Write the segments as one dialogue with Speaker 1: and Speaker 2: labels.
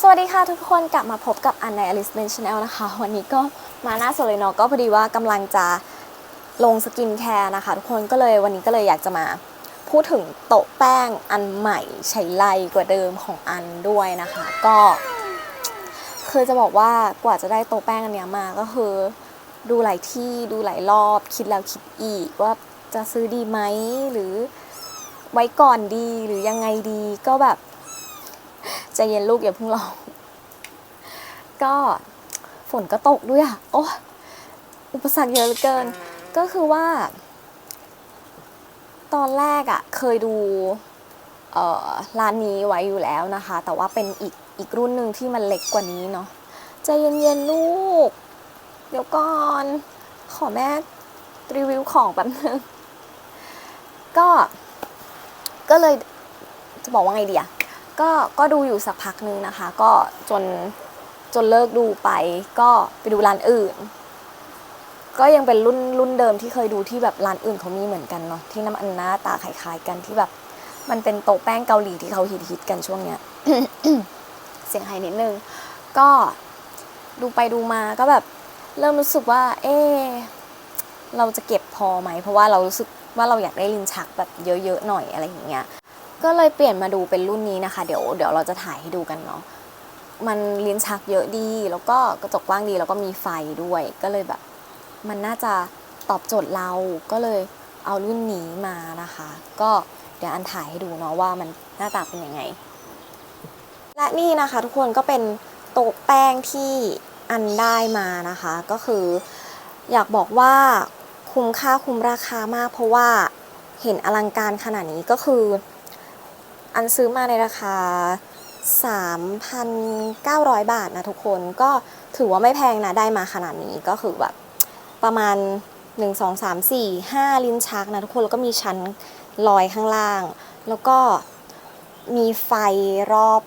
Speaker 1: สวัสดีค่ะทุกคนกลับมาพบกับอันใน Alice Ben Channel นะคะ วันนี้ก็มาหน้าสดเลยเนาะก็พอดีว่ากำลังจะลงสกินแคร์นะคะ ทุกคนก็เลยวันนี้ก็เลยอยากจะมาพูดถึงโต๊ะแป้งอันใหม่ใช้ไรกว่าเดิมของอันด้วยนะคะ ก็ คือจะบอกว่ากว่าจะได้โต๊ะแป้งอันเนี้ยมาก็คือ ดูหลายที่ดูหลายรอบ คิดแล้วคิดอีกว่าจะซื้อดีไหมหรือไว้ก่อนดีหรือยังไงดีก็แบบ ใจเย็นลูกอย่าเพิ่งร้อง ก็ฝนก็ตกด้วยอะโอ้อุปสรรคเยอะเหลือเกิน ก็คือว่า ตอนแรกอะ่ะเคยดูร้านนี้ไว้อยู่แล้วนะคะ แต่ว่าเป็นอีกอีกรุ่นหนึ่งที่มันเล็กกว่านี้เนาะใจเย็นๆลูก เดี๋ยวก่อน ขอแม่รีวิวของแป๊บนึง ก็ ก็เลยจะบอกว่าไงดีอะ ก็ก็ดูอยู่สักพักนึงนะคะ ก็จนจนเลิกดูไป ก็ไปดูร้านอื่น ก็ยังเป็นรุ่นรุ่นเดิมที่เคยดูที่แบบร้านอื่นเขามีเหมือนกันเนาะที่น้ำอันหน้าตาคล้ายๆกันที่แบบ มันเป็นโต๊ะแป้งเกาหลีที่เขาฮิตฮิตกันช่วงเนี้ยเสียงไฮนิดนึง ก็ดูไปดูมาก็แบบเริ่มรู้สึกว่า เอ๊เราจะเก็บพอไหม เพราะว่าเรารู้สึกว่าเราอยากได้ลิ้นชักแบบเยอะๆหน่อยอะไรอย่างเงี้ย ก็เลยเปลี่ยนมาดูเป็นรุ่นนี้นะคะ เดี๋ยวเดี๋ยวเราจะถ่ายให้ดูกันเนาะมันลิ้นชักเยอะดี แล้วก็กระจกกว้างดีแล้วก็มีไฟด้วย ก็เลยแบบ มันน่าจะตอบโจทย์เราก็เลยเอารุ่นนี้มานะคะ ก็เดี๋ยวอันถ่ายให้ดูเนาะว่ามันหน้าตาเป็นยังไง และนี่นะคะทุกคนก็เป็นโต๊ะแป้งที่อันได้มานะคะ ก็คืออยากบอกว่าคุ้มค่าคุ้มราคามาก เพราะว่าเห็นอลังการขนาดนี้ก็คือ อันซื้อมาในราคา 3,900 บาทนะทุกคนก็ถือว่าไม่แพงนะได้มาขนาดนี้ก็คือแบบประมาณ 1 2 3 4 5 ลิ้นชักนะทุกคน แล้วก็มีชั้นลอยข้างล่าง แล้วก็มีไฟรอบ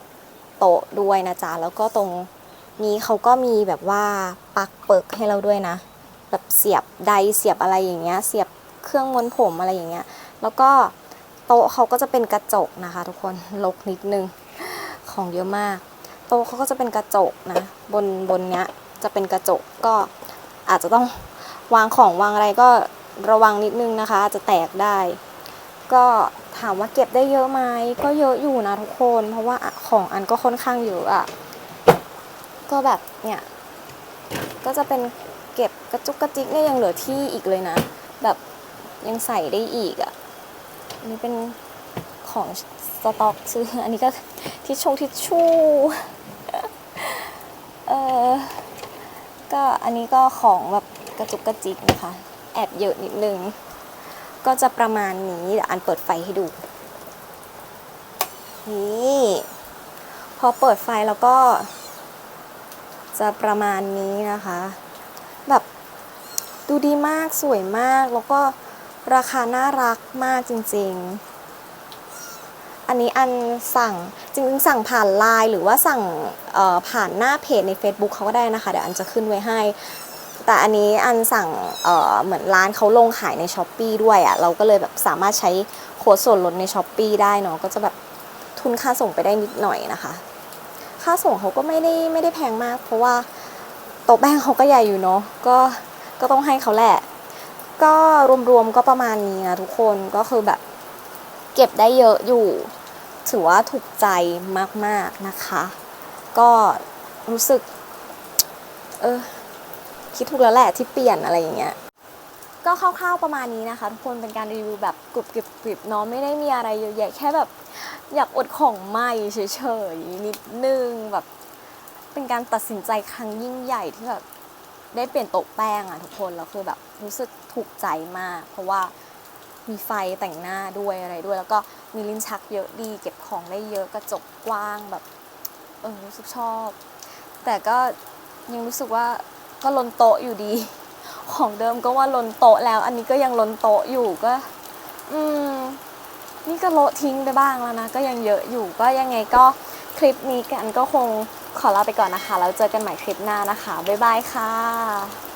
Speaker 1: โต๊ะด้วยนะจ๊ะ แล้วก็ตรงนี้เขาก็มีแบบว่าปักเปิกให้เราด้วยนะ แบบเสียบไดเสียบอะไรอย่างเงี้ย เสียบเครื่องม้วนผมอะไรอย่างเงี้ย แล้วก็ โต๊ะเขาก็จะเป็นกระจกนะคะทุกคนลกนิดนึงของเยอะมาก โต๊ะเขาก็จะเป็นกระจกนะบนบนเนี้ยจะเป็นกระจกก็อาจจะต้องวางของวางอะไรก็ระวังนิดนึงนะคะ อาจจะแตกได้ ก็ถามว่าเก็บได้เยอะไหมก็เยอะอยู่นะทุกคน เพราะว่าของอันก็ค่อนข้างเยอะอะก็แบบเนี่ยก็จะเป็นเก็บกระจุกกระจิกเนี่ยยังเหลือที่อีกเลยนะ แบบยังใส่ได้อีกอะ อันนี้เป็นของสต็อกซื้อ อันนี้ก็ทิชชงทิชชู่เออก็อันนี้ก็ของแบบกระจุกกระจิกนะคะ แอบเยอะนิดนึง ก็จะประมาณนี้เดี๋ยวอันเปิดไฟให้ดู นี่พอเปิดไฟแล้วก็ จะประมาณนี้นะคะ แบบดูดีมากสวยมากแล้วก็ ราคาน่ารักมากจริงๆ อันนี้อันสั่งจริงๆสั่งผ่านไลน์หรือว่าสั่งผ่านหน้าเพจใน Facebook เขาก็ได้นะคะ เดี๋ยวอันจะขึ้นไว้ให้ แต่อันนี้อันสั่งเเหมือนร้านเขาลงขายใน s h อ p e e ด้วยอะ่ะเราก็เลยแบบสามารถใช้โค้ดส่วนลดใน s h อ p e e ได้เนาะก็จะแบบทุนค่าส่งไปได้นิดหน่อยนะคะ ค่าส่งเขาก็ไม่ได้ไม่ได้แพงมาก เพราะว่าโต๊ะแป้งเขาก็ใหญ่อยู่เนาะก็ก็ต้องให้เขาแหละ ก็รวมๆก็ประมาณนี้นะทุกคนก็คือแบบเก็บได้เยอะอยู่ ถือว่าถูกใจมากๆนะคะ ก็รู้สึก เออคิดถูกแล้วแหละที่เปลี่ยนอะไรอย่างเงี้ยก็คร่าวๆประมาณนี้นะคะ ทุกคนเป็นการรีวิวแบบกรุบกริบกริบเนาะไม่ได้มีอะไรเยอะแยะแค่แบบอยากอดของใหม่เฉยๆนิดนึงแบบเป็นการตัดสินใจครั้งยิ่งใหญ่ที่แบบ ได้เปลี่ยนโต๊ะแป้งอะทุกคนแล้วคือแบบรู้สึกถูกใจมาก เพราะว่ามีไฟแต่งหน้าด้วยอะไรด้วย แล้วก็มีลิ้นชักเยอะดี เก็บของได้เยอะกระจกกว้างแบบเออรู้สึกชอบ แต่ก็ยังรู้สึกว่าก็ล้นโต๊ะอยู่ดี ของเดิมก็ว่าล้นโต๊ะแล้ว อันนี้ก็ยังล้นโต๊ะอยู่ก็ อืมนี่ก็โละทิ้งไปบ้างแล้วนะ ก็ยังเยอะอยู่ก็ยังไงก็คลิปนี้กันก็คง ขอลาไปก่อนนะคะ แล้วเจอกันใหม่คลิปหน้านะคะ บ๊ายบายค่ะ